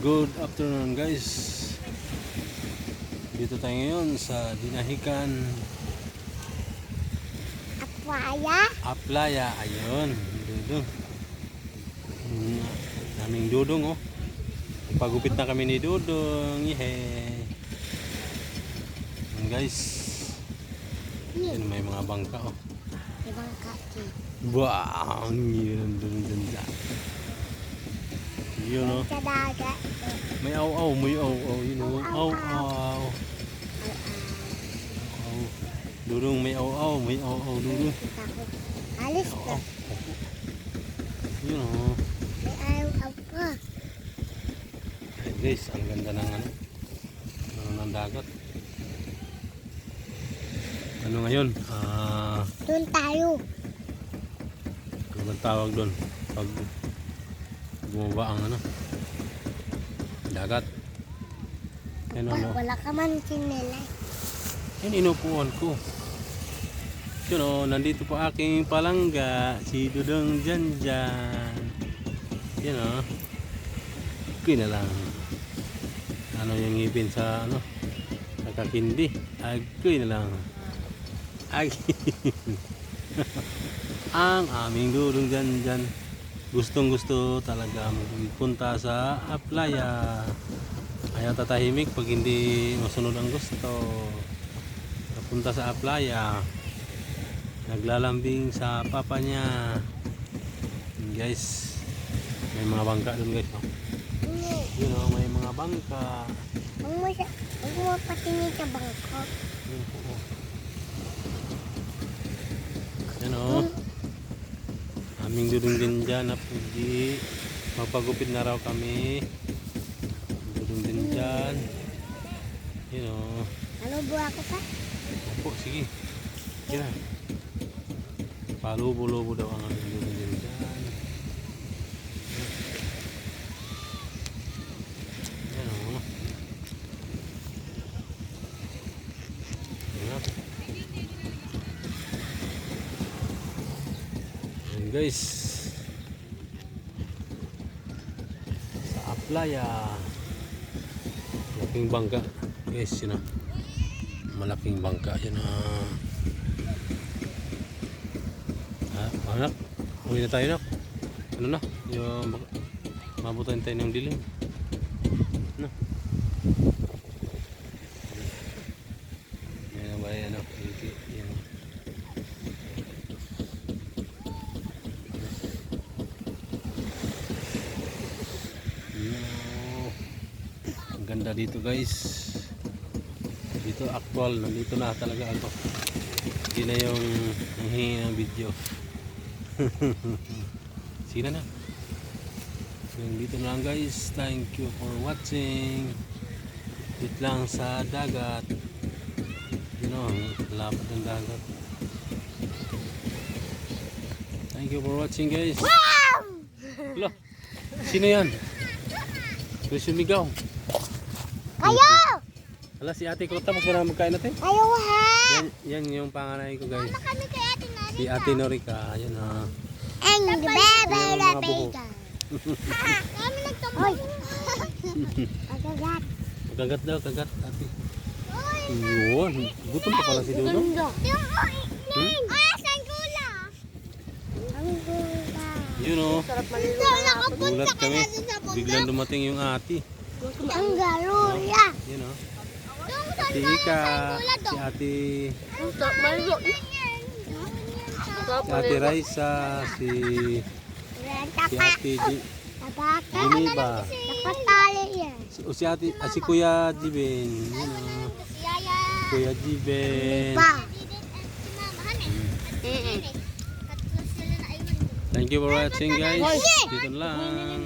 Good afternoon guys. Dito tayo ngayon sa Dinahican Akwaya. Aplaya. Ayun, dudong. Hmm, Naming dudong oh. Pagupit na kami ni Dudong. Yehe. Ayun, guys. Yan may mga bangka oh. Ibang kaki. Wow, dun dun. Yun. Sa dagat. May aw-aw, may aw-aw, yun oh. Aw-aw. Aw. Dudong may aw-aw, may aw-aw. Takot. Alis ka. Yun oh. May ayaw apa. Ay, guys, ang ganda ng ano. Ano ng dagat. Ano ngayon? Ah, Doon tayo. ano tawag doon? Pag bumaba ang ano? Dagat. Yan ano? Wala ka man sinilay. Yan inupuan ko. Yun oh, nandito po aking palangga. Si Dudong dyan. Yan oh. Okay na lang. Ano yung ngipin sa ano? Nakakindi. Agoy na lang. Ag Ang aming dudong dyan. Gustong gusto talaga punta sa Aplaya. Ayaw tatahimik pag hindi masunod ang gusto. Napunta sa Aplaya. Naglalambing sa papa niya. Yun, Guys, may mga bangka doon guys. Hindi. Yun oh, may mga bangka. Huwag mo patingin sa bangko. Yun po. oh. Yan oh. Aming dudong din dyan na puji. Magpagupit na raw kami. Dudong din dyan. Yun oh. Ano buha ko pa? Opo, sige. Sige na. Palubo-lubo daw ang aming dudong din dyan. Yan o. Yan. Guys. Sa Aplaya. Laking bangka. Guys, yun o malaking bangka yan ah. Ah, anak, uwi na tayo nak. Ano na? Yung mabutan tayo ng dilim. Ano? Yan ang bahay ano. Yan. yan. Yan, oh. Ang ganda dito guys. Dito actual. Nandito na talaga ako hindi na yung hihingi ng video. Sige na na. Yung dito na lang guys. Thank you for watching. Dito lang sa dagat. You know lapad ng dagat. Thank you for watching guys. Hala, sino yan? Gusto sumigaw Kayo! Hala si ate ko tapos na magkain natin Kayo ha! Yan, yan yung panganay ko guys. Kami kay ate na Si Ate Norika. Ayan ha. Mga the buhok. baby. Kami nagtambay. Agagat. Kagat daw, kagat ate. Yun. Gutom pa pala si Dodo. Yung Hmm? Ah, sanggula. Sanggula. Yun o. Sarap maliliwa. Gulat kami. Biglang dumating yung ate. Ang garuya. Yun o. Si Ika. Si ate. Si ate Raisa. Si, si ate G- yan. Si, si ate, ah, si Kuya Jiben. Yun o. Kuya Jiben. Thank you for watching guys. Dito lang.